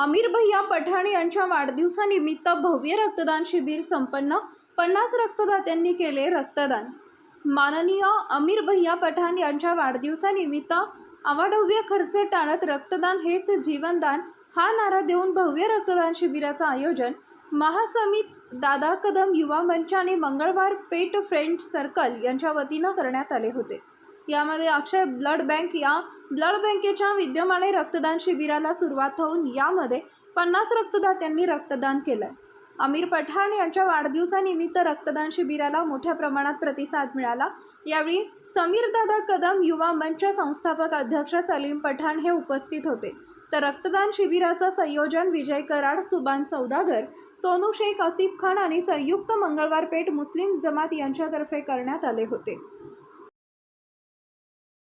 अमीर भैया पठाण यांच्या वाढदिवसानिमित्त भव्य रक्तदान शिबिर संपन्न. पन्नास रक्तदात्यांनी केले रक्तदान. माननीय अमीर भैया पठाण यांच्या वाढदिवसानिमित्त अवाढव्य खर्च टाळत रक्तदान हेच जीवनदान हा नारा देऊन भव्य रक्तदान शिबिराचं आयोजन महासमित दादा कदम युवा मंच आणि मंगळवार पेट फ्रेंड सर्कल यांच्या वतीनं करण्यात आले होते. यामध्ये अक्षय ब्लड बँक या ब्लड बँकेच्या विद्यमाने रक्तदान शिबिराला सुरुवात होऊन यामध्ये पन्नास रक्तदात्यांनी रक्तदान केलंय. अमीर पठाण यांच्या वाढदिवसानिमित्त रक्तदान शिबिराला मोठ्या प्रमाणात प्रतिसाद मिळाला. यावेळी समीरदादा कदम युवा मंच संस्थापक अध्यक्ष सलीम पठाण हे उपस्थित होते. तर रक्तदान शिबिराचं संयोजन विजय कराड सुबान सौदागर सोनू शेख असिफ खान आणि संयुक्त मंगळवार पेठ मुस्लिम जमात यांच्यातर्फे करण्यात आले होते.